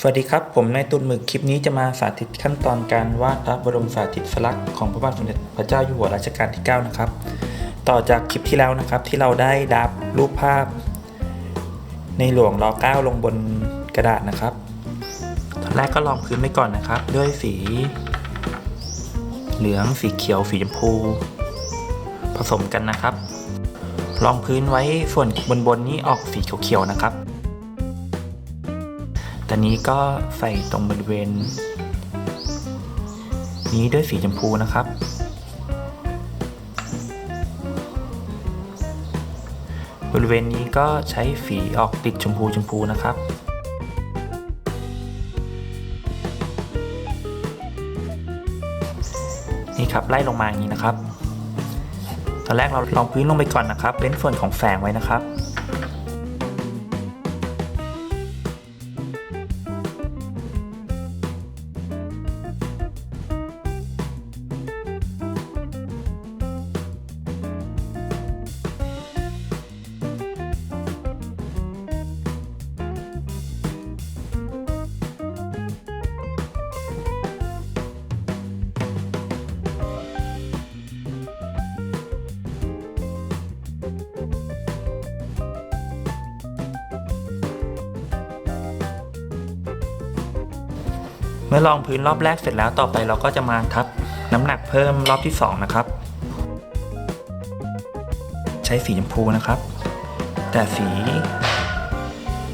สวัสดีครับ ผมนายตุนหมึกคลิปนี้จะมาสาธิตขั้นตอนการวาดพระบรมสารีริกลักษณ์ของพระบาทสมเด็จพระเจ้าอยู่หัวรัชกาลที่ 9 นะครับ ต่อจากคลิปที่แล้วนะครับ ที่เราได้ดับรูปภาพ ในหลวงรอ9ลงบนกระดาษนะครับตอนแรกก็ลองพื้นไว้ก่อนนะครับ ด้วยสี เหลืองสีเขียวสีชมพู ผสมกันนะครับรองพื้นไว้ส่วนบนบนนี้ออกสีเขียวๆนะครับ ตอนนี้ก็ใส่ตรงบริเวณ นี้ด้วยสีชมพูนะครับ บริเวณนี้ก็ใช้สีออกติดชมพูชมพูนะครับนี่ครับไล่ลงมาอย่างนี้นะครับ ตอนแรกเราลองพื้นลงไปก่อนนะครับเว้นส่วนของแฝงไว้นะครับ เมื่อลองพื้นรอบแรกเสร็จแล้วต่อไปเราก็จะมาทับน้ำหนักเพิ่มรอบที่ 2 นะครับ ใช้สีชมพูนะครับ แต่สี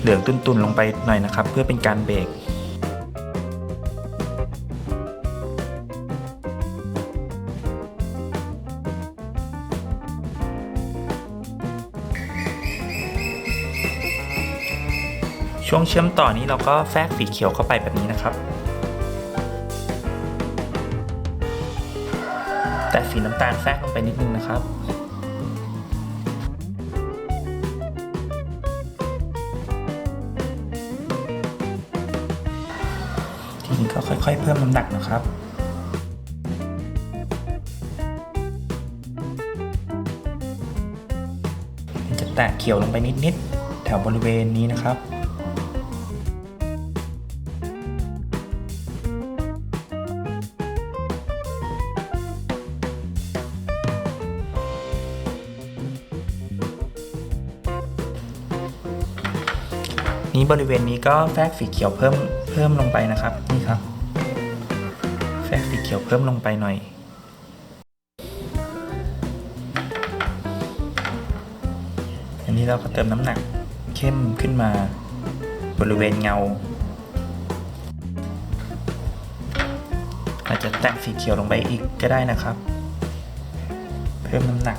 เหลืองตุนๆลงไปหน่อยนะครับ เพื่อเป็นการเบรกช่วงเชื่อมต่อนี้เราก็แทรกสีเขียวเข้าไปแบบนี้นะครับ สีน้ำตาลแทรกลงไปนิดนึงนะครับ ทีนี้ก็ค่อยๆ เพิ่มน้ำหนักนะครับจะแตะเขียวลงไปนิดๆ แถวบริเวณนี้นะครับ นี้บริเวณนี้ก็แทรกสีเขียวเพิ่มเพิ่มลงไปนะครับนี่ครับแทรกสีเขียวเพิ่มลงไปหน่อย อันนี้เราก็เติมน้ำหนักเข้มขึ้นมาบริเวณเงา อาจจะแตะสีเขียวลงไปอีกก็ได้นะครับ เพิ่มน้ำหนัก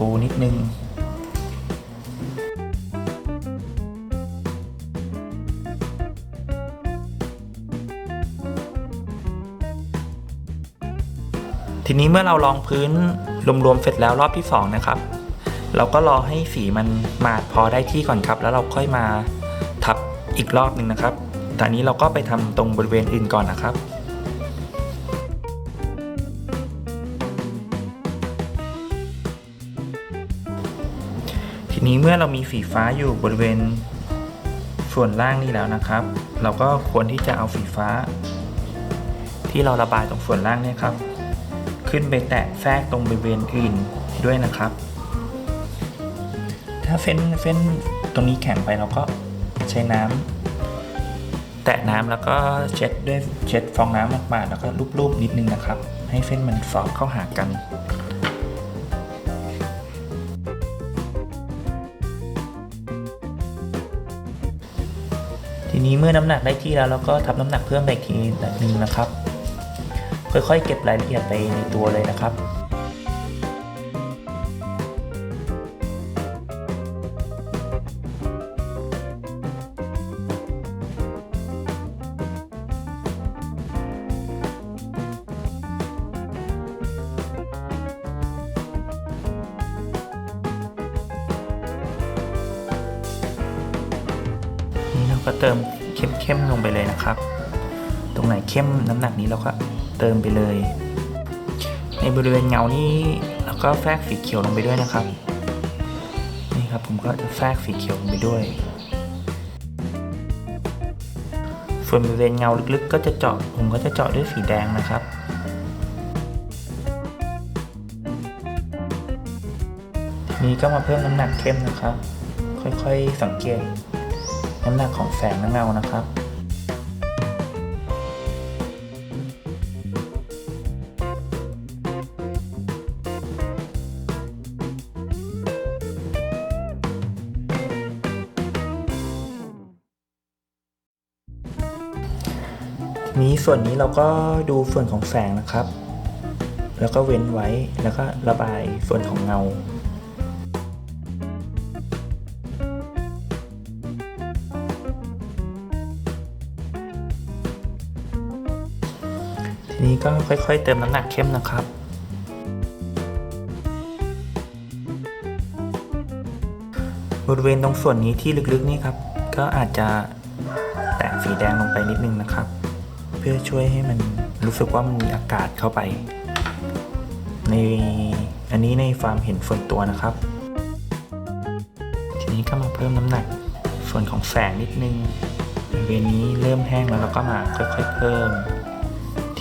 พูนิดนึง ทีนี้เมื่อเราลองพื้นรวมๆเสร็จแล้วรอบที่ 2 นะครับ เราก็รอให้สีมันมาดพอได้ที่ก่อนครับ แล้วเราค่อยมาทับอีกรอบหนึ่งนะครับแต่นี้เราก็ไปทำตรงบริเวณอื่นก่อนนะครับ ทีนี้เมื่อเรามีสีฟ้าอยู่บริเวณส่วนล่างนี้แล้วนะครับ เราก็ควรที่จะเอาสีฟ้า ที่เราระบายตรงส่วนล่างเนี่ยครับ ขึ้นไปแตะแทรกตรงบริเวณอื่นด้วยนะครับ ถ้าเฟ้นเฟ้นตรงนี้แข็งไปเราก็ใช้น้ำแตะน้ำแล้วก็เช็ดด้วยเช็ดฟองน้ำมากๆแล้วก็ลูบๆนิดนึงนะครับ ให้เส้นมันสอดเข้าหากัน ทีนี้เมื่อน้ำหนักได้ที่แล้วเราก็ทับน้ำหนักเพิ่มไปอีกทีนึงนะครับ ค่อยๆ เก็บรายละเอียดไปในตัวเลยนะครับ ก็เติมเข้มๆลงไปเลยนะครับ ตรงไหนเข้มน้ำหนักนี้เราก็เติมไปเลย ในบริเวณเงานี่แล้วก็แทรกสีเขียวลงไปด้วยนะครับ นี่ครับผมก็จะแทรกสีเขียวลงไปด้วย ส่วนบริเวณเงาลึกๆ ก็จะเจาะผมก็จะเจาะด้วยสีแดงนะครับทีนี้ก็มาเพิ่มน้ำหนักเข้มนะครับ ค่อยๆสังเกต น้ำหนักของแสงและเงานะครับทีนี้ส่วนนี้เราก็ดูส่วนของแสงนะครับ แล้วก็เว้นไว้แล้วก็ระบายส่วนของเงา ก็ค่อยๆ เติมน้ำหนักเข้มนะครับบริเวณตรงส่วนนี้ที่ลึกๆนี่ครับ ก็อาจจะแตะสีแดงลงไปนิดนึงนะครับ เพื่อช่วยให้มันรู้สึกว่ามันมีอากาศเข้าไป ในอันนี้ในความเห็นส่วนตัวนะครับ ทีนี้ก็มาเพิ่มน้ำหนักส่วนของแสงนิดนึงบริเวณนี้เริ่มแห้งแล้วเราก็มาค่อยๆเพิ่ม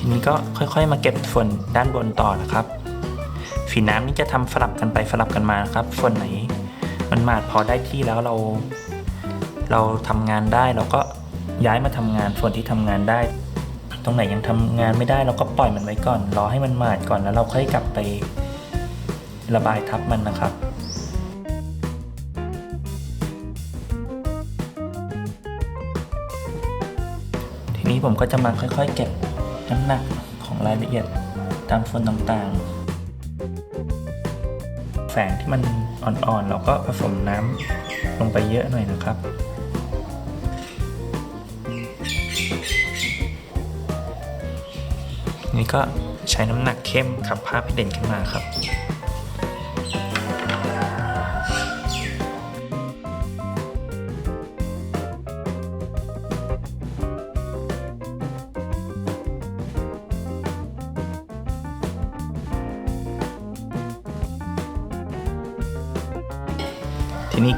ทีนี้ก็ค่อยๆ มาเก็บส่วนด้านบนต่อนะครับ ฝีน้ำนี่จะทำสลับกันไปสลับกันมานะครับ ส่วนไหน มันมาดพอได้ที่แล้วเรา เราทำงานได้เราก็ย้ายมาทำงานส่วนที่ทำงานได้ ตรงไหนยังทำงานไม่ได้เราก็ปล่อยมันไว้ก่อน รอให้มันมาดก่อนแล้วเราค่อยกลับไประบายทับมันนะครับทีนี้ผมก็จะมาค่อย ๆ เก็บ น้ำหนักของรายละเอียดตามส่วนต่างๆ แสงที่มันอ่อนๆ เราก็ผสมน้ำลงไปเยอะหน่อยนะครับนี่ก็ใช้น้ำหนักเข้มขับภาพให้เด่นขึ้นมาครับ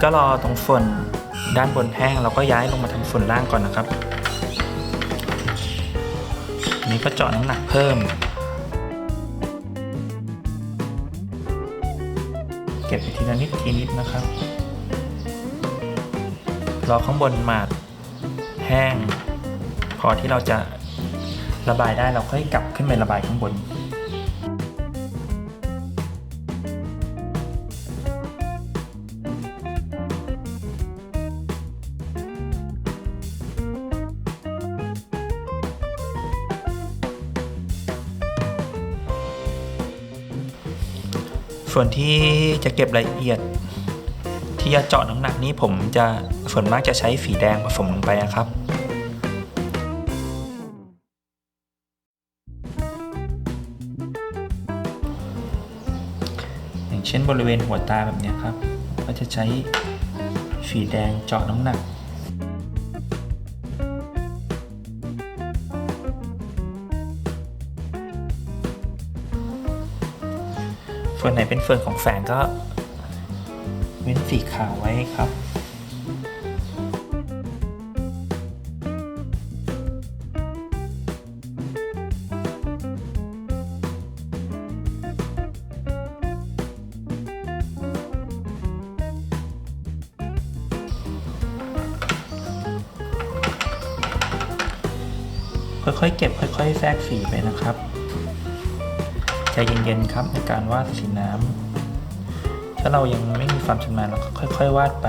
ก็รอตรงส่วนด้านบนแห้งเราก็ย้ายลงมาทาส่วนล่างก่อนนะครับนี้ก็เจาะน้ำหนักเพิ่ม เก็บไปทีละนิดทีนิดนะครับ รอข้างบนหมาดแห้ง พอที่เราจะระบายได้เราค่อยกลับขึ้นไประบายข้างบน ส่วนที่จะเก็บรายละเอียด ที่จะเจาะน้ำหนักนี้ผมจะส่วนมากจะใช้สีแดงผสมลงไปนะครับอย่างเช่นบริเวณหัวตาแบบนี้ครับ ก็จะใช้สีแดงเจาะน้ำหนัก ส่วนไหนเป็นส่วนของแสงก็ เว้นสีขาวไว้ครับค่อยๆเก็บค่อย ๆ แทรกสีไปนะครับ ใจเย็นๆครับในการวาดสีน้ำถ้าเรายังไม่มีความชำนาญเราก็ค่อย ๆ วาดไป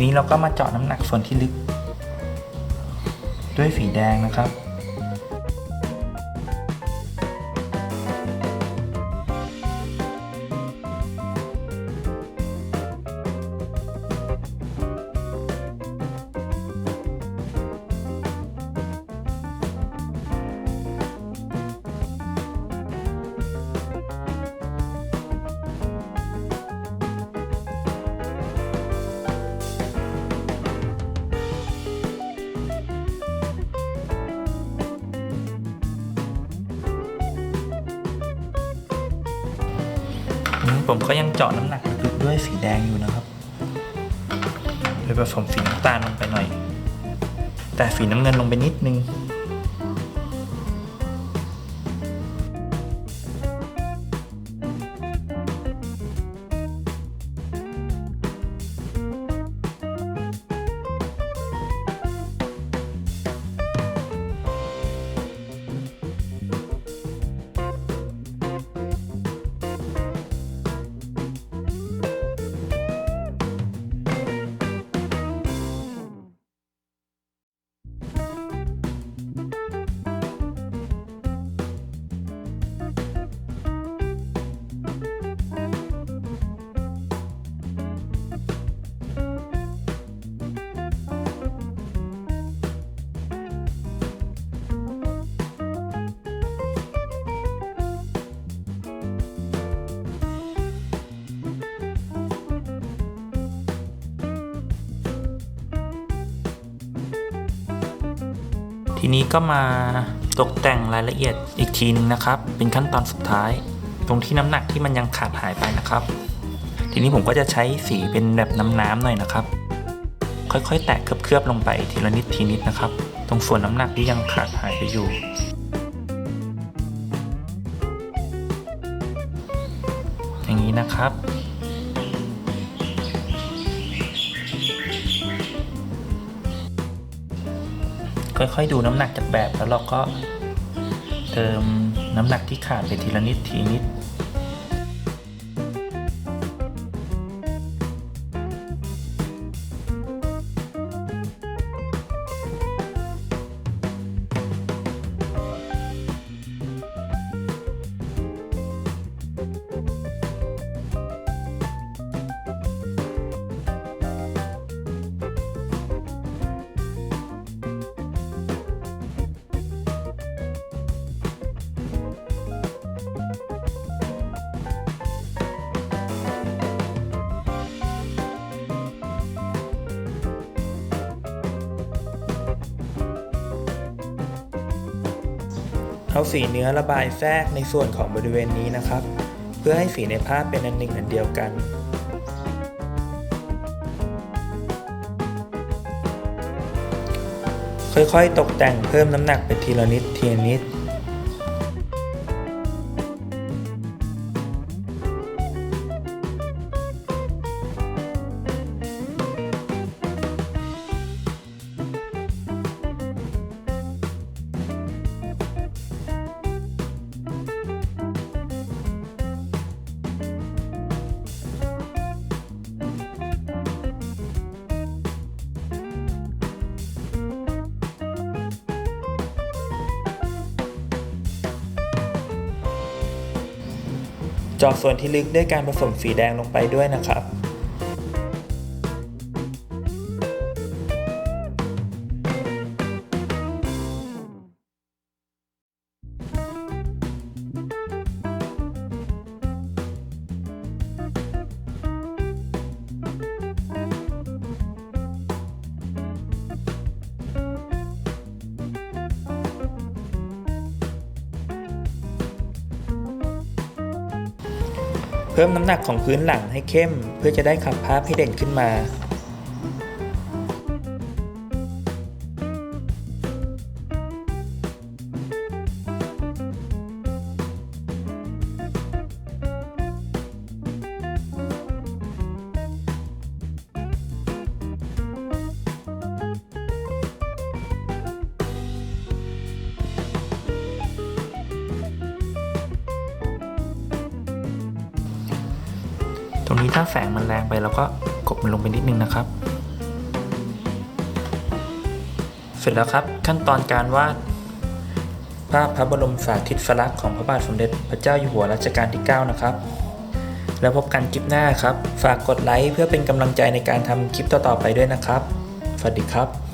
ทีนี้เราก็มาเจาะน้ำหนักส่วนที่ลึก ด้วยสีแดงนะครับ ผมก็ยังเจาะน้ำหนักลึกด้วยสีแดงอยู่นะครับเลยผสมสีน้ำตาลลงไปหน่อย แต่สีน้ำเงินลงไปนิดนึง ทีนี้ก็มาตกแต่งรายละเอียดอีกทีนึงนะครับ เป็นขั้นตอนสุดท้าย ตรงที่น้ำหนักที่มันยังขาดหายไปนะครับ ทีนี้ผมก็จะใช้สีเป็นแบบน้ำๆหน่อยนะครับ ค่อยๆ แตะเคลือบๆลงไปทีละนิดทีนิดนะครับ ตรงส่วนน้ำหนักที่ยังขาดหายไปอยู่ อย่างนี้นะครับ ค่อยๆดูน้ำหนักจากแบบแล้วเราก็เติมน้ำหนักที่ขาดไปทีละนิดทีนิด เอาสีเนื้อระบายแทรกในส่วนของบริเวณนี้นะครับ เพื่อให้สีในภาพเป็นอันหนึ่งอันเดียวกันค่อยๆ ตกแต่งเพิ่มน้ำหนักไปทีละนิดทีละนิด อกส่วนที่ลึกด้วยการผสมสีแดงลงไปด้วยนะครับ พิ่มน้ำหนักของพื้นหลังให้เข้ม เพื่อจะได้ขับภาพให้เด่นขึ้นมา รงนี้ถ้าแสงมันแรงไปเราก็กดมันลงไปนิดนึงนะครับ เสร็จแล้วครับขั้นตอนการวาดภาพพระบรมสารีริกลักษณ์ของพระบาทสมเด็จพระเจ้าอยู่หัวรัชกาลที่ 9 นะครับ แล้วพบกันคลิปหน้าครับ ฝากกดไลค์เพื่อเป็นกำลังใจในการทำคลิปต่อๆไปด้วยนะครับ สวัสดีครับ